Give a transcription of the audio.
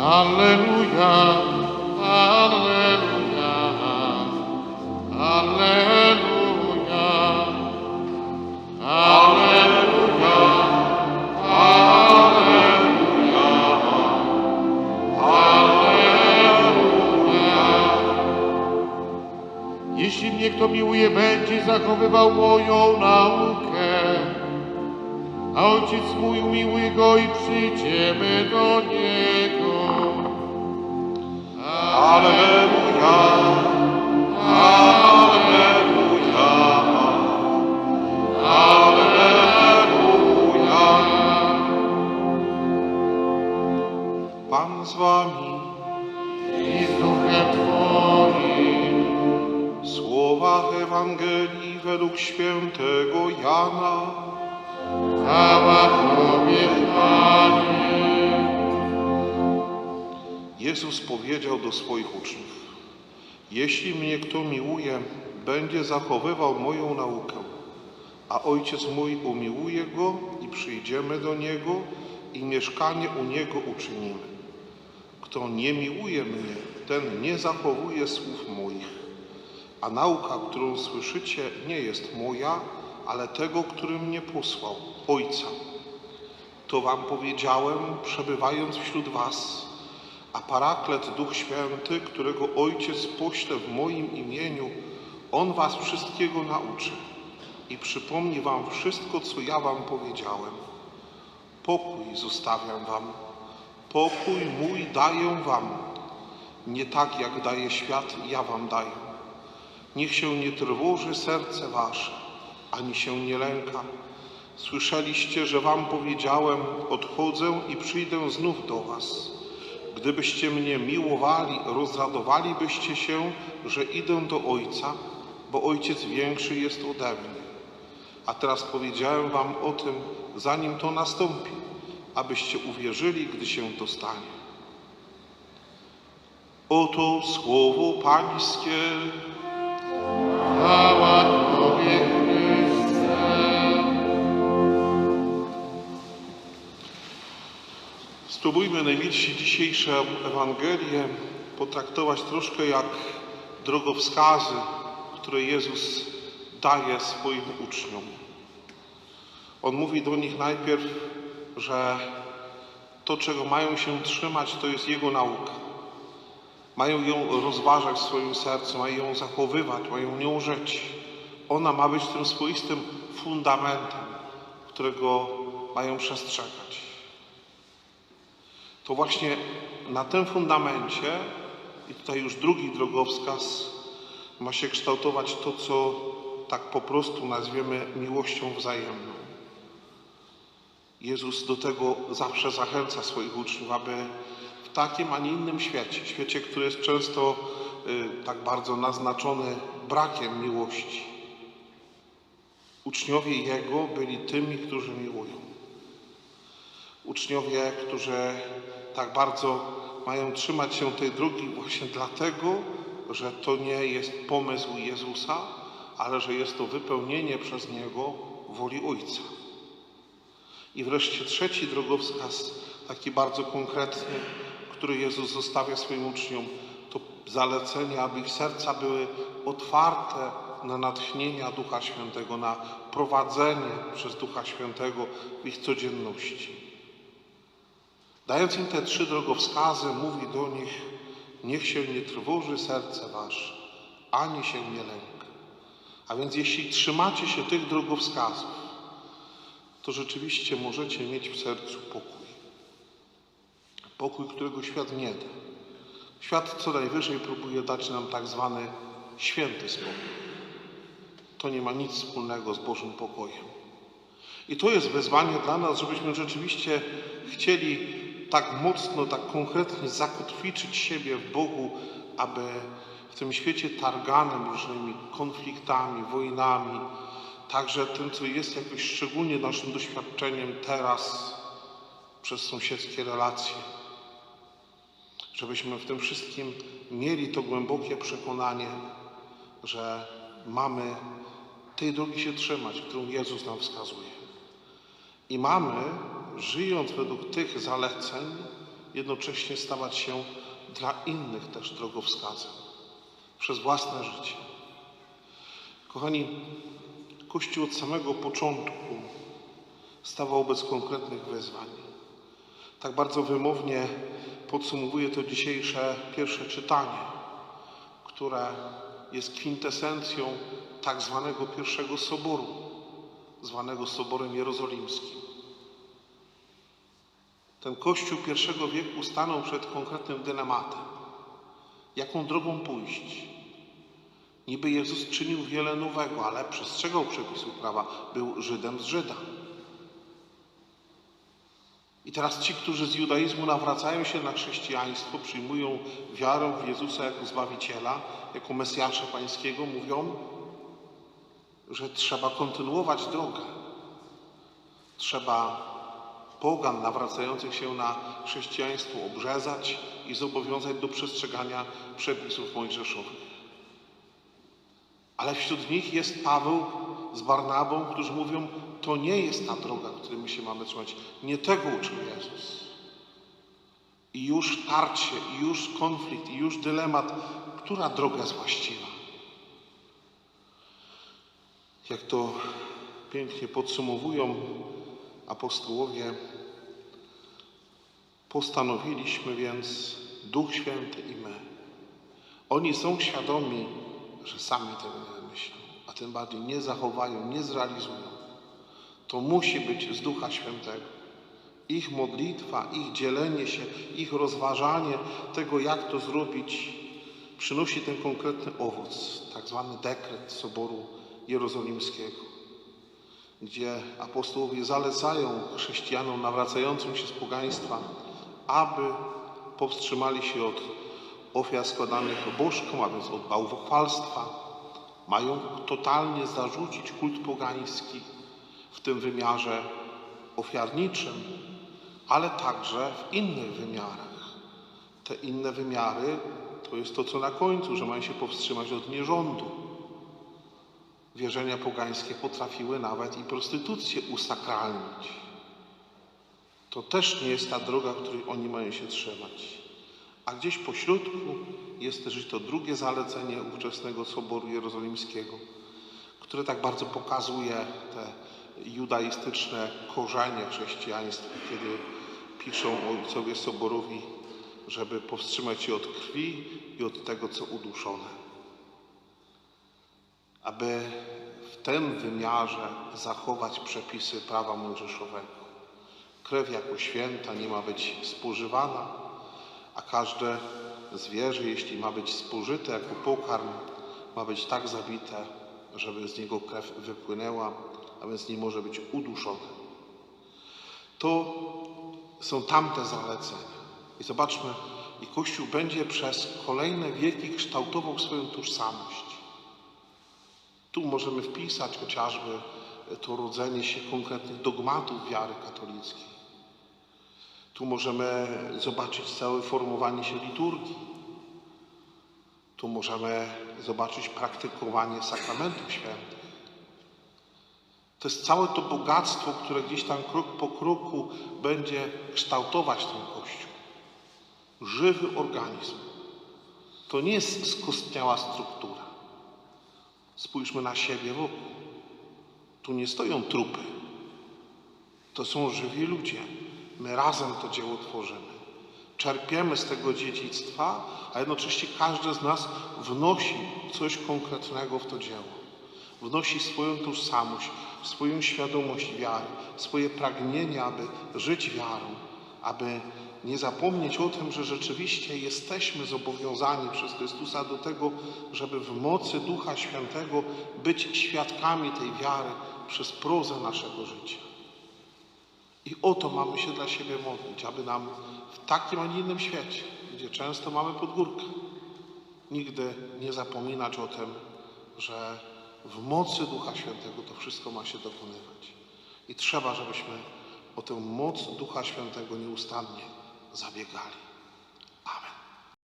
Alleluja, Alleluja, Alleluja, Alleluja, Alleluja, Alleluja. Jeśli mnie kto miłuje, będzie zachowywał moją naukę, a Ojciec mój umiłuje go i przyjdziemy do Niego. Pan z wami, I z duchem słowa Ewangelii według świętego Jana. Jezus powiedział do swoich uczniów: Jeśli mnie kto miłuje, będzie zachowywał moją naukę, a Ojciec mój umiłuje go i przyjdziemy do niego i mieszkanie u niego uczynimy. Kto nie miłuje mnie, ten nie zachowuje słów moich. A nauka, którą słyszycie, nie jest moja, ale tego, który mnie posłał, Ojca. To wam powiedziałem, przebywając wśród was. A Paraklet, Duch Święty, którego Ojciec pośle w moim imieniu, On was wszystkiego nauczy i przypomni wam wszystko, co ja wam powiedziałem. Pokój zostawiam wam, pokój mój daję wam. Nie tak, jak daje świat, ja wam daję. Niech się nie trwoży serce wasze, ani się nie lęka. Słyszeliście, że wam powiedziałem, odchodzę i przyjdę znów do was. Gdybyście mnie miłowali, rozradowalibyście się, że idę do Ojca, bo Ojciec większy jest ode mnie. A teraz powiedziałem wam o tym, zanim to nastąpi, abyście uwierzyli, gdy się to stanie. Oto słowo Pańskie. Chwała Spróbujmy najmilsi dzisiejsze Ewangelie potraktować troszkę jak drogowskazy, które Jezus daje swoim uczniom. On mówi do nich najpierw, że to, czego mają się trzymać, to jest Jego nauka. Mają ją rozważać w swoim sercu, mają ją zachowywać, mają nią żyć. Ona ma być tym swoistym fundamentem, którego mają przestrzegać. To właśnie na tym fundamencie, i tutaj już drugi drogowskaz, ma się kształtować to, co tak po prostu nazwiemy miłością wzajemną. Jezus do tego zawsze zachęca swoich uczniów, aby w takim, a nie innym świecie, świecie, który jest często y, tak bardzo naznaczony brakiem miłości, uczniowie Jego byli tymi, którzy miłują. Uczniowie, którzy tak bardzo mają trzymać się tej drogi właśnie dlatego, że to nie jest pomysł Jezusa, ale że jest to wypełnienie przez Niego woli Ojca. I wreszcie trzeci drogowskaz, taki bardzo konkretny, który Jezus zostawia swoim uczniom, to zalecenie, aby ich serca były otwarte na natchnienia Ducha Świętego, na prowadzenie przez Ducha Świętego w ich codzienności. Dając im te trzy drogowskazy, mówi do nich: Niech się nie trwoży serce wasze, ani się nie lęka. A więc, jeśli trzymacie się tych drogowskazów, to rzeczywiście możecie mieć w sercu pokój. Pokój, którego świat nie da. Świat co najwyżej próbuje dać nam tak zwany święty spokój. To nie ma nic wspólnego z Bożym pokojem. I to jest wyzwanie dla nas, żebyśmy rzeczywiście chcieli tak mocno, tak konkretnie zakotwiczyć siebie w Bogu, aby w tym świecie targanym różnymi konfliktami, wojnami, także tym, co jest jakoś szczególnie naszym doświadczeniem teraz przez sąsiedzkie relacje, żebyśmy w tym wszystkim mieli to głębokie przekonanie, że mamy tej drogi się trzymać, którą Jezus nam wskazuje. I mamy, żyjąc według tych zaleceń, jednocześnie stawać się dla innych też drogowskazem przez własne życie. Kochani, Kościół od samego początku stawał wobec konkretnych wyzwań. Tak bardzo wymownie podsumowuje to dzisiejsze pierwsze czytanie, które jest kwintesencją tak zwanego pierwszego soboru, zwanego Soborem Jerozolimskim. Ten Kościół pierwszego wieku stanął przed konkretnym dylematem. Jaką drogą pójść? Niby Jezus czynił wiele nowego, ale przestrzegał przepisów prawa, był Żydem z Żyda. I teraz ci, którzy z judaizmu nawracają się na chrześcijaństwo, przyjmują wiarę w Jezusa jako Zbawiciela, jako Mesjasza Pańskiego, mówią, że trzeba kontynuować drogę. Trzeba pogan nawracających się na chrześcijaństwo obrzezać i zobowiązać do przestrzegania przepisów mojżeszowych. Ale wśród nich jest Paweł z Barnabą, którzy mówią, to nie jest ta droga, której my się mamy trzymać. Nie tego uczył Jezus. I już tarcie, i już konflikt, i już dylemat, która droga jest właściwa. Jak to pięknie podsumowują apostołowie, postanowiliśmy więc Duch Święty i my. Oni są świadomi, że sami tego nie wymyślą, a tym bardziej nie zachowają, nie zrealizują. To musi być z Ducha Świętego. Ich modlitwa, ich dzielenie się, ich rozważanie tego, jak to zrobić, przynosi ten konkretny owoc, tak zwany dekret Soboru Jerozolimskiego, gdzie apostołowie zalecają chrześcijanom nawracającym się z pogaństwa, aby powstrzymali się od ofiar składanych bożkom, a więc od bałwochwalstwa. Mają totalnie zarzucić kult pogański w tym wymiarze ofiarniczym, ale także w innych wymiarach. Te inne wymiary to jest to, co na końcu, że mają się powstrzymać od nierządu. Wierzenia pogańskie potrafiły nawet i prostytucję usakralnić. To też nie jest ta droga, której oni mają się trzymać. A gdzieś po środku jest też to drugie zalecenie ówczesnego Soboru Jerozolimskiego, które tak bardzo pokazuje te judaistyczne korzenie chrześcijaństwa, kiedy piszą ojcowie Soborowi, żeby powstrzymać się od krwi i od tego, co uduszone. Aby w tym wymiarze zachować przepisy prawa mojżeszowego. Krew jako święta nie ma być spożywana, a każde zwierzę, jeśli ma być spożyte jako pokarm, ma być tak zabite, żeby z niego krew wypłynęła, a więc nie może być uduszone. To są tamte zalecenia. I zobaczmy, i Kościół będzie przez kolejne wieki kształtował swoją tożsamość. Tu możemy wpisać chociażby to rodzenie się konkretnych dogmatów wiary katolickiej. Tu możemy zobaczyć całe formowanie się liturgii. Tu możemy zobaczyć praktykowanie sakramentów świętych. To jest całe to bogactwo, które gdzieś tam krok po kroku będzie kształtować ten Kościół. Żywy organizm. To nie jest skostniała struktura. Spójrzmy na siebie wokół. Tu nie stoją trupy. To są żywi ludzie. My razem to dzieło tworzymy. Czerpiemy z tego dziedzictwa, a jednocześnie każdy z nas wnosi coś konkretnego w to dzieło. Wnosi swoją tożsamość, swoją świadomość wiary, swoje pragnienie, aby żyć wiarą, aby nie zapomnieć o tym, że rzeczywiście jesteśmy zobowiązani przez Chrystusa do tego, żeby w mocy Ducha Świętego być świadkami tej wiary przez prozę naszego życia. I o to mamy się dla siebie modlić, aby nam w takim, a nie innym świecie, gdzie często mamy podgórkę, nigdy nie zapominać o tym, że w mocy Ducha Świętego to wszystko ma się dokonywać. I trzeba, żebyśmy o tę moc Ducha Świętego nieustannie zabiegali.